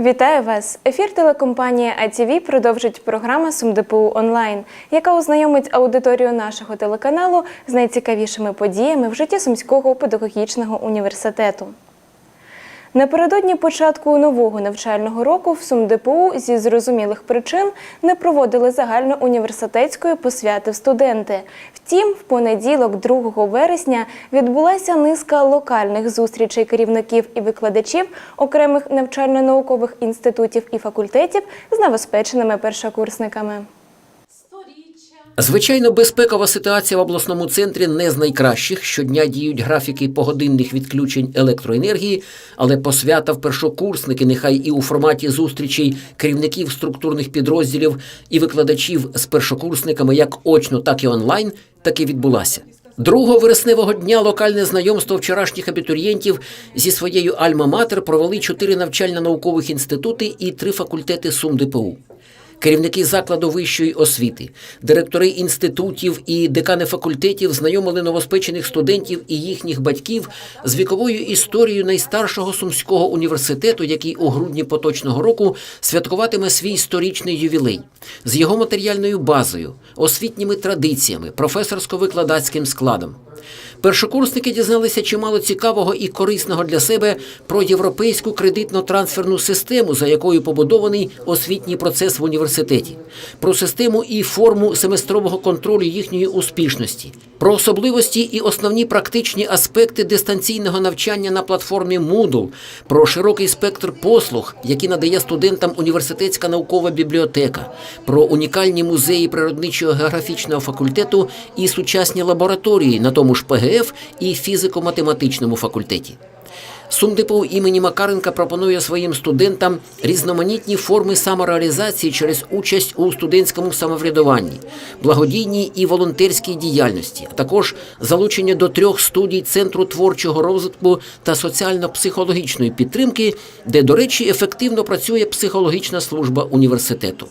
Вітаю вас! Ефір телекомпанії АТВ продовжить програма СумДПУ онлайн, яка ознайомить аудиторію нашого телеканалу з найцікавішими подіями в житті Сумського педагогічного університету. Напередодні початку нового навчального року в СумДПУ зі зрозумілих причин не проводили загальноуніверситетської посвяти в студенти. Втім, в понеділок, 2 вересня, відбулася низка локальних зустрічей керівників і викладачів окремих навчально-наукових інститутів і факультетів з новоспеченими першокурсниками. Звичайно, безпекова ситуація в обласному центрі не з найкращих. Щодня діють графіки погодинних відключень електроенергії, але посвята в першокурсники, нехай і у форматі зустрічей керівників структурних підрозділів і викладачів з першокурсниками як очно, так і онлайн, таки відбулася. 2 вересневого дня локальне знайомство вчорашніх абітурієнтів зі своєю Альма-Матер провели чотири навчально-наукових інститути і три факультети СумДПУ. Керівники закладу вищої освіти, директори інститутів і декани факультетів знайомили новоспечених студентів і їхніх батьків з віковою історією найстаршого сумського університету, який у грудні поточного року святкуватиме свій сторічний ювілей, з його матеріальною базою, освітніми традиціями, професорсько-викладацьким складом. Першокурсники дізналися чимало цікавого і корисного для себе про європейську кредитно-трансферну систему, за якою побудований освітній процес в університеті, про систему і форму семестрового контролю їхньої успішності, про особливості і основні практичні аспекти дистанційного навчання на платформі Moodle, про широкий спектр послуг, які надає студентам університетська наукова бібліотека, про унікальні музеї природничого географічного факультету і сучасні лабораторії на тому ж ПГФ і фізико-математичному факультеті. СумДПУ імені Макаренка пропонує своїм студентам різноманітні форми самореалізації через участь у студентському самоврядуванні, благодійній і волонтерській діяльності, а також залучення до трьох студій Центру творчого розвитку та соціально-психологічної підтримки, де, до речі, ефективно працює психологічна служба університету.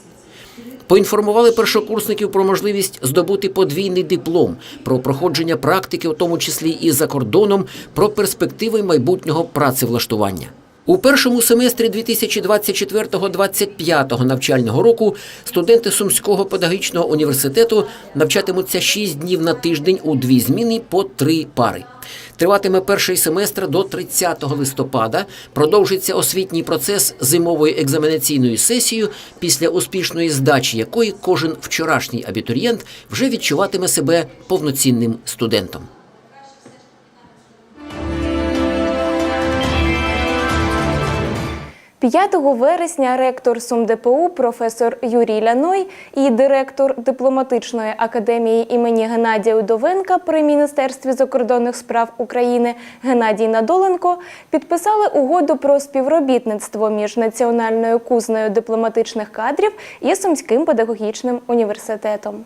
Поінформували першокурсників про можливість здобути подвійний диплом, про проходження практики, у тому числі і за кордоном, про перспективи майбутнього працевлаштування. У першому семестрі 2024-2025 навчального року студенти Сумського педагогічного університету навчатимуться 6 днів на тиждень у дві зміни по три пари. Триватиме перший семестр до 30 листопада. Продовжиться освітній процес зимовою екзаменаційною сесією, після успішної здачі якої кожен вчорашній абітурієнт вже відчуватиме себе повноцінним студентом. – 5 вересня ректор СумДПУ професор Юрій Ляной і директор дипломатичної академії імені Геннадія Удовенка при Міністерстві закордонних справ України Геннадій Надоленко підписали угоду про співробітництво між Національною кузнею дипломатичних кадрів і Сумським педагогічним університетом.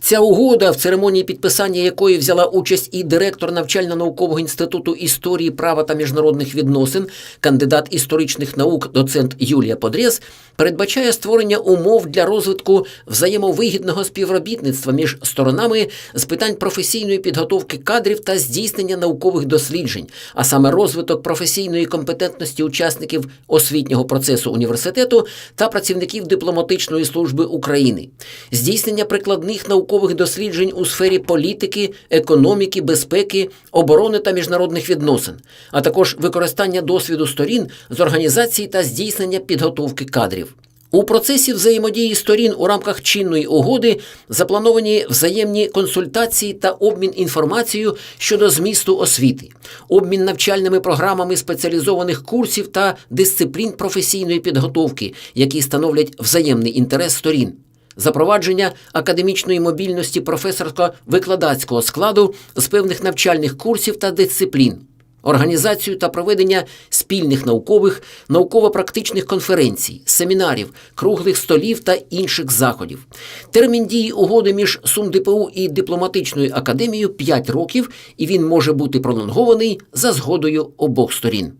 Ця угода, в церемонії підписання якої взяла участь і директор навчально-наукового інституту історії права та міжнародних відносин, кандидат історичних наук, доцент Юлія Подрєс, передбачає створення умов для розвитку взаємовигідного співробітництва між сторонами з питань професійної підготовки кадрів та здійснення наукових досліджень, а саме розвиток професійної компетентності учасників освітнього процесу університету та працівників дипломатичної служби України, здійснення прикладних наукових досліджень у сфері політики, економіки, безпеки, оборони та міжнародних відносин, а також використання досвіду сторін з організації та здійснення підготовки кадрів. У процесі взаємодії сторін у рамках чинної угоди заплановані взаємні консультації та обмін інформацією щодо змісту освіти, обмін навчальними програмами спеціалізованих курсів та дисциплін професійної підготовки, які становлять взаємний інтерес сторін. Запровадження академічної мобільності професорсько-викладацького складу з певних навчальних курсів та дисциплін, організацію та проведення спільних наукових, науково-практичних конференцій, семінарів, круглих столів та інших заходів. Термін дії угоди між СумДПУ і дипломатичною академією 5 років, і він може бути пролонгований за згодою обох сторін.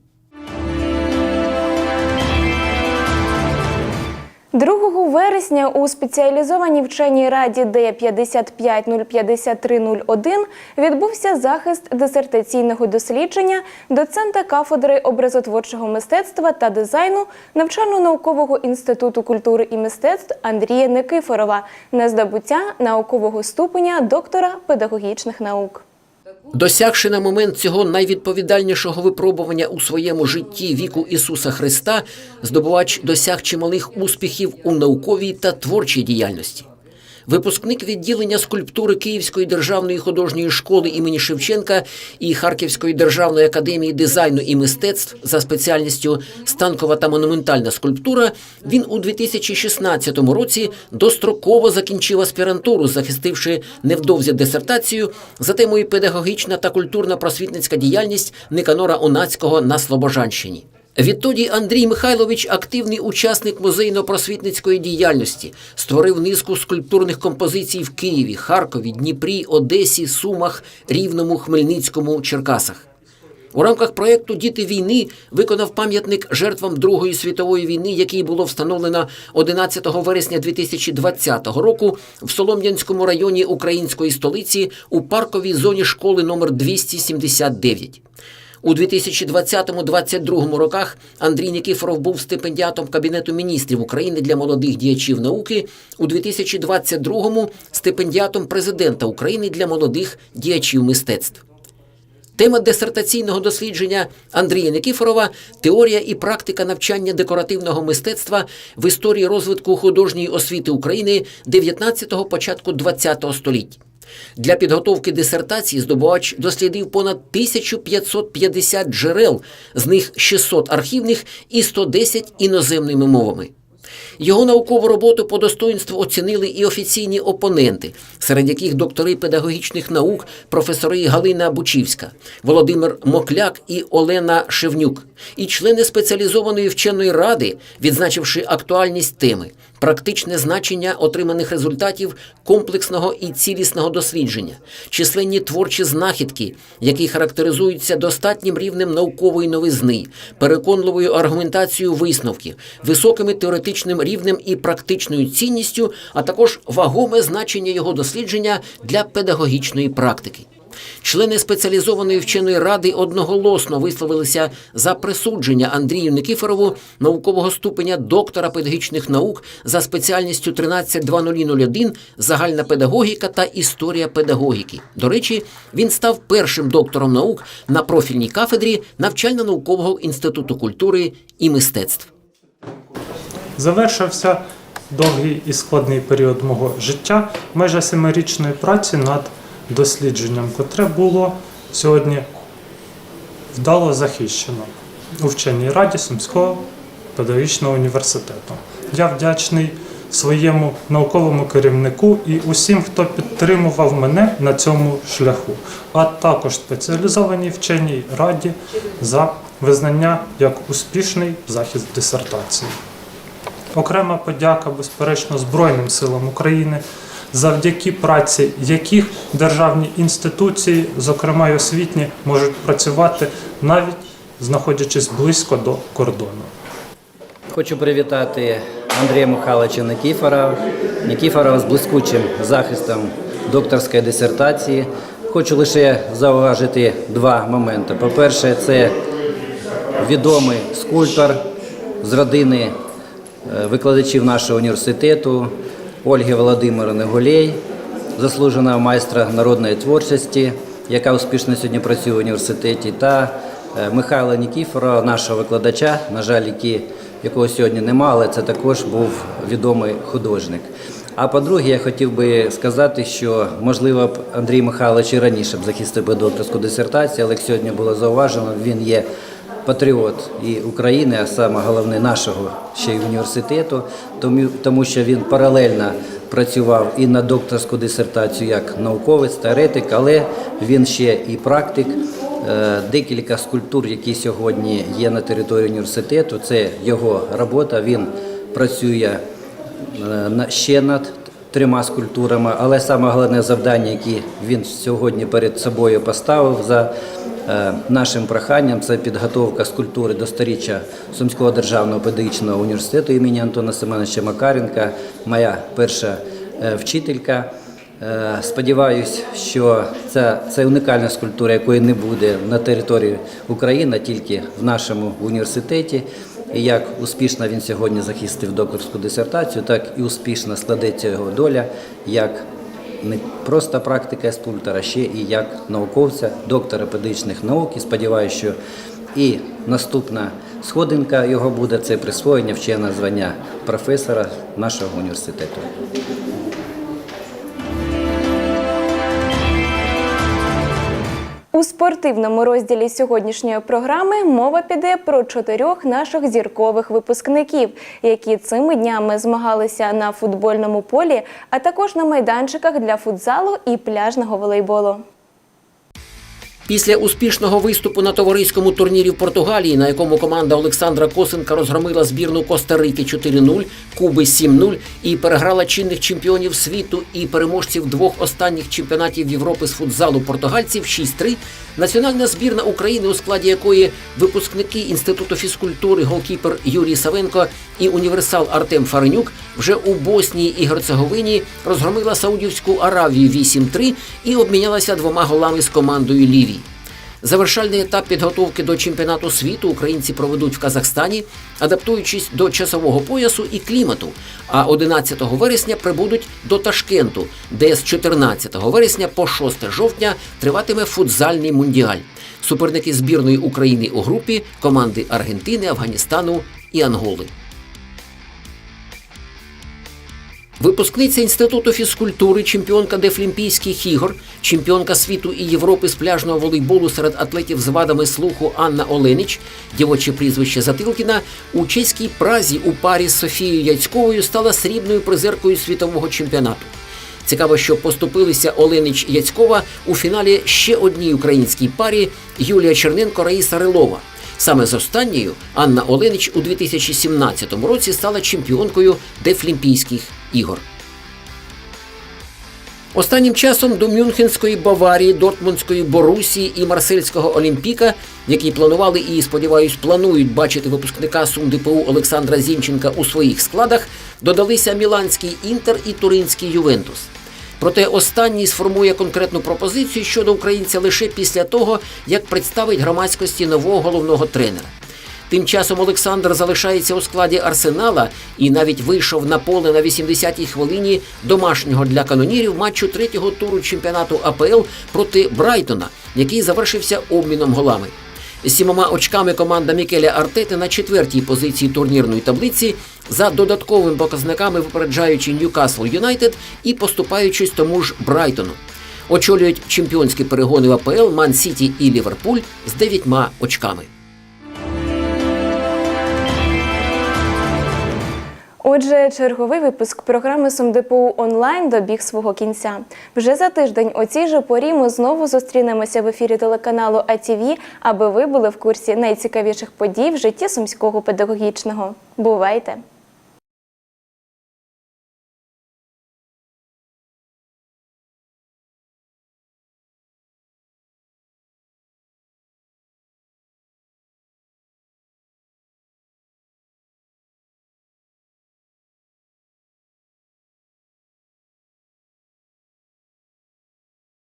2 вересня у спеціалізованій вченій раді Д 5505301 відбувся захист дисертаційного дослідження доцента кафедри образотворчого мистецтва та дизайну навчально-наукового інституту культури і мистецтв Андрія Никифорова на здобуття наукового ступеня доктора педагогічних наук. Досягши на момент цього найвідповідальнішого випробування у своєму житті віку Ісуса Христа, здобувач досяг чималих успіхів у науковій та творчій діяльності. Випускник відділення скульптури Київської державної художньої школи імені Шевченка і Харківської державної академії дизайну і мистецтв за спеціальністю станкова та монументальна скульптура, він у 2016 році достроково закінчив аспірантуру, захистивши невдовзі дисертацію за темою педагогічна та культурна просвітницька діяльність Никанора Онацького на Слобожанщині. Відтоді Андрій Михайлович активний учасник музейно-просвітницької діяльності, створив низку скульптурних композицій в Києві, Харкові, Дніпрі, Одесі, Сумах, Рівному, Хмельницькому, Черкасах. У рамках проєкту Діти війни виконав пам'ятник жертвам Другої світової війни, який було встановлено 11 вересня 2020 року в Солом'янському районі української столиці у парковій зоні школи номер 279. У 2020-2022 роках Андрій Нікіфоров був стипендіатом Кабінету міністрів України для молодих діячів науки. У 2022-му – стипендіатом президента України для молодих діячів мистецтв. Тема дисертаційного дослідження Андрія Никифорова теорія і практика навчання декоративного мистецтва в історії розвитку художньої освіти України 19-го початку 20-го століття. Для підготовки дисертації здобувач дослідив понад 1550 джерел, з них 600 архівних і 110 іноземними мовами. Його наукову роботу по достоинству оцінили і офіційні опоненти, серед яких доктори педагогічних наук, професори Галина Бучівська, Володимир Мокляк і Олена Шевнюк, і члени спеціалізованої вченої ради, відзначивши актуальність теми, практичне значення отриманих результатів комплексного і цілісного дослідження, численні творчі знахідки, які характеризуються достатнім рівнем наукової новизни, переконливою аргументацією висновків, високим теоретичним рівнем і практичною цінністю, а також вагоме значення його дослідження для педагогічної практики. Члени спеціалізованої вченої ради одноголосно висловилися за присудження Андрію Никифорову наукового ступеня доктора педагогічних наук за спеціальністю 13.0001 загальна педагогіка та історія педагогіки. До речі, він став першим доктором наук на профільній кафедрі навчально-наукового інституту культури і мистецтв. Завершився довгий і складний період мого життя, майже семирічної праці над дослідженням, котре було сьогодні вдало захищено у вченій раді Сумського педагогічного університету. Я вдячний своєму науковому керівнику і усім, хто підтримував мене на цьому шляху, а також спеціалізованій вченій раді за визнання як успішний захист дисертації. Окрема подяка, безперечно, Збройним силам України, завдяки праці яких державні інституції, зокрема й освітні, можуть працювати навіть знаходячись близько до кордону. Хочу привітати Андрія Михайловича Никіфора, Никіфорова з блискучим захистом докторської дисертації. Хочу лише зауважити два моменти. По-перше, це відомий скульптор з родини е, викладачів нашого університету Ольги Володимирівни Гулей, заслуженого майстра народної творчості, яка успішно сьогодні працює в університеті, та е, Михайла Нікіфорова, нашого викладача, на жаль, якого сьогодні немає, але це також був відомий художник. А по-друге, я хотів би сказати, що можливо б Андрій Михайлович і раніше б захистив би докторську дисертацію, але як сьогодні було зауважено, він є патріот і України, а саме головне нашого ще й університету, тому, що він паралельно працював і на докторську дисертацію як науковець, теоретик, але він ще і практик. Е, Декілька скульптур, які сьогодні є на території університету, це його робота. Він працює е, ще над трьома скульптурами, але саме головне завдання, яке він сьогодні перед собою поставив за нашим проханням, це підготовка скульптури до сторіччя Сумського державного педагогічного університету імені Антона Семеновича Макаренка, моя перша е, вчителька. Е, Сподіваюсь, що це, це унікальна скульптура, якої не буде на території України, тільки в нашому університеті. І як успішно він сьогодні захистив докторську дисертацію, так і успішно складеться його доля як не просто практика скульптора, а ще і як науковця, доктора педагогічних наук. І сподіваюся, що і наступна сходинка його буде це присвоєння вченого звання професора нашого університету. Спортивному розділі сьогоднішньої програми мова піде про чотирьох наших зіркових випускників, які цими днями змагалися на футбольному полі, а також на майданчиках для футзалу і пляжного волейболу. Після успішного виступу на товариському турнірі в Португалії, на якому команда Олександра Косенка розгромила збірну Коста-Рики 4-0, Куби 7-0 і переграла чинних чемпіонів світу і переможців двох останніх чемпіонатів Європи з футзалу португальців 6-3, національна збірна України, у складі якої випускники інституту фізкультури, голкіпер Юрій Савенко і універсал Артем Фаренюк вже у Боснії і Герцеговині розгромила Саудівську Аравію 8-3 і обмінялася двома голами з командою Лівії. Завершальний етап підготовки до чемпіонату світу українці проведуть в Казахстані, адаптуючись до часового поясу і клімату. А 11 вересня прибудуть до Ташкенту, де з 14 вересня по 6 жовтня триватиме футзальний мундіаль. Суперники збірної України у групі команди Аргентини, Афганістану і Анголи. Випускниця інституту фізкультури, чемпіонка Дефлімпійських ігор, чемпіонка світу і Європи з пляжного волейболу серед атлетів з вадами слуху Анна Оленіч, дівоче прізвище Затилкіна, у чеській празі у парі з Софією Яцьковою стала срібною призеркою світового чемпіонату. Цікаво, що поступилися Оленич Яцькова у фіналі ще одній українській парі Юлія Черненко Раїса Рилова. Саме з останньою Анна Оленич у 2017 році стала чемпіонкою Дефлімпійських ігор. Останнім часом до Мюнхенської Баварії, Дортмундської Борусії і Марсельського Олімпіка, які планували і, сподіваюсь, планують бачити випускника СумДПУ Олександра Зінченка у своїх складах, додалися Міланський Інтер і Туринський Ювентус. Проте останній сформує конкретну пропозицію щодо українця лише після того, як представить громадськості нового головного тренера. Тим часом Олександр залишається у складі Арсенала і навіть вийшов на поле на 80-й хвилині домашнього для канонірів матчу третього туру чемпіонату АПЛ проти Брайтона, який завершився обміном голами. Сімома очками команда Мікеля Артети на четвертій позиції турнірної таблиці за додатковими показниками випереджаючи Ньюкасл Юнайтед і поступаючись тому ж Брайтону. Очолюють чемпіонські перегони в АПЛ Ман Сіті і Ліверпуль з дев'ятьма очками. Отже, черговий випуск програми СумДПУ онлайн добіг свого кінця. Вже за тиждень о цій же порі ми знову зустрінемося в ефірі телеканалу АТВ, аби ви були в курсі найцікавіших подій в житті сумського педагогічного. Бувайте!